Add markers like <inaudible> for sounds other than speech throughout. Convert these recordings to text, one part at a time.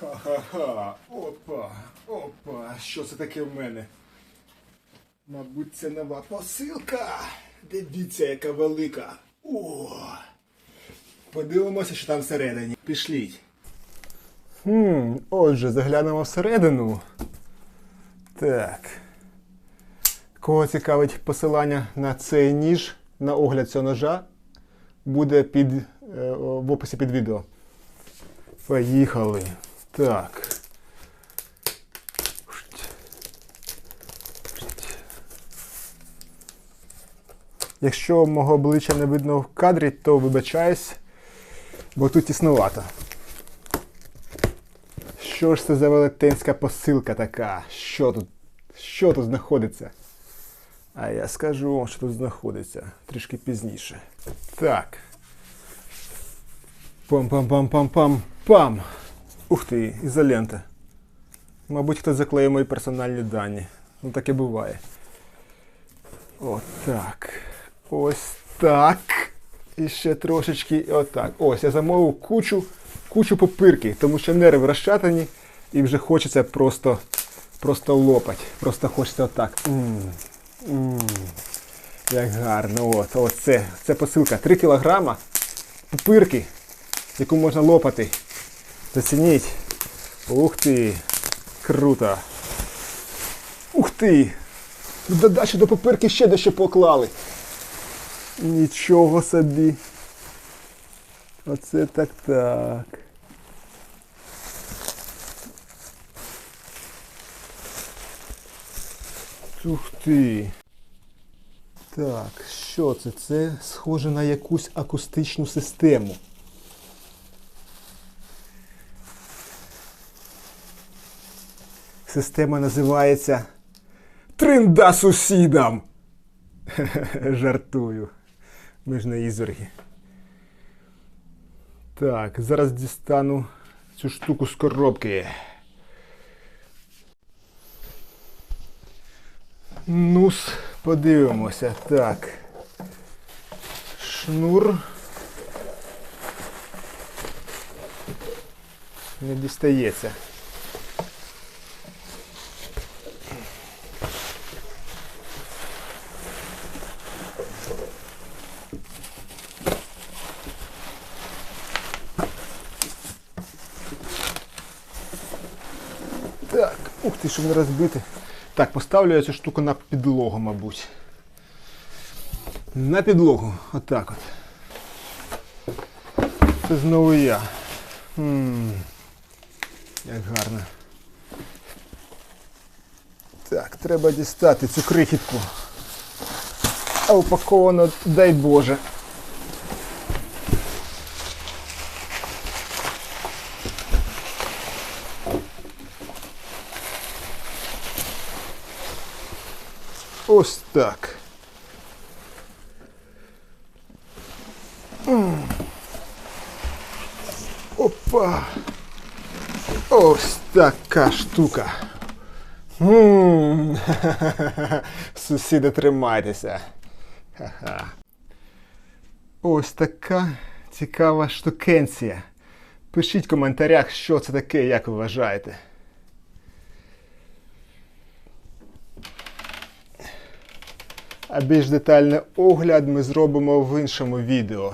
Ха-ха-ха. Опа, опа. Що це таке в мене? Мабуть, це нова посилка. Дивіться, яка велика. О! Подивимося, що там всередині. Пішліть. Хм, отже, заглянемо всередину. Так. Кого цікавить посилання на цей ніж, на огляд цього ножа, буде під, е, в описі під відео. Поїхали. Так. Якщо мого обличчя не видно в кадрі, то вибачаюсь, бо тут тіснувато. Що ж це за велетенська посилка така? Що тут? Що тут знаходиться? А я скажу вам, що тут знаходиться трішки пізніше. Так. Пам-пам-пам-пам-пам-пам. Ух ти, ізолента. Мабуть, хтось заклеїв мої персональні дані. Ну таке буває. Отак. Ось так. І ще трошечки отак. Ось, я замовив кучу, кучу попирки, тому що нерви розчатані і вже хочеться просто, просто лопать. Просто хочеться отак. м м Як гарно. От, ось це, посилка. 3 кілограма пупирки, яку можна лопати. Зацініть. Ух ти! Круто! Ух ти! В додачу до папирки ще дещо поклали. Нічого собі. Оце так так. Ух ти. Так, що це? Це схоже на якусь акустичну систему. Система називається Тринда сусідам. <laughs> Жартую. Ми ж не ізорги. Так, зараз дістану цю штуку з коробки. Ну-с, подивимося. Так. Шнур. Не дістається. Так, ух ти, щоб не розбити. Так, поставлю я цю штуку на підлогу, мабуть. На підлогу. Отак от. Це знову я. м Як гарно. Так, треба дістати цю крихітку. А упаковано, дай Боже. Ось так. Опа. Ось така штука. <laughs> Сусіди, тримайтеся. Ха-ха. Ось така цікава штукенція. Пишіть в коментарях, що це таке, як ви вважаєте. А більш детальний огляд ми зробимо в іншому відео.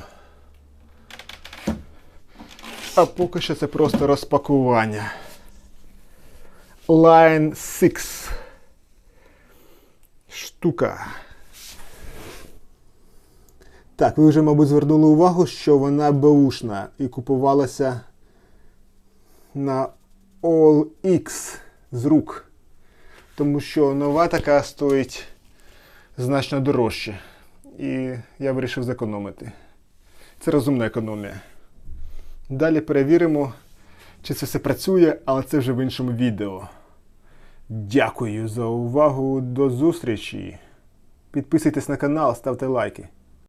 А поки що це просто розпакування. Line 6. Штука. Так, ви вже, мабуть, звернули увагу, що вона беушна і купувалася на OLX з рук. Тому що нова така стоїть значно дорожче. І я вирішив зекономити. Це розумна економія. Далі перевіримо, чи це все працює, але це вже в іншому відео. Дякую за увагу. До зустрічі. Підписуйтесь на канал, ставте лайки.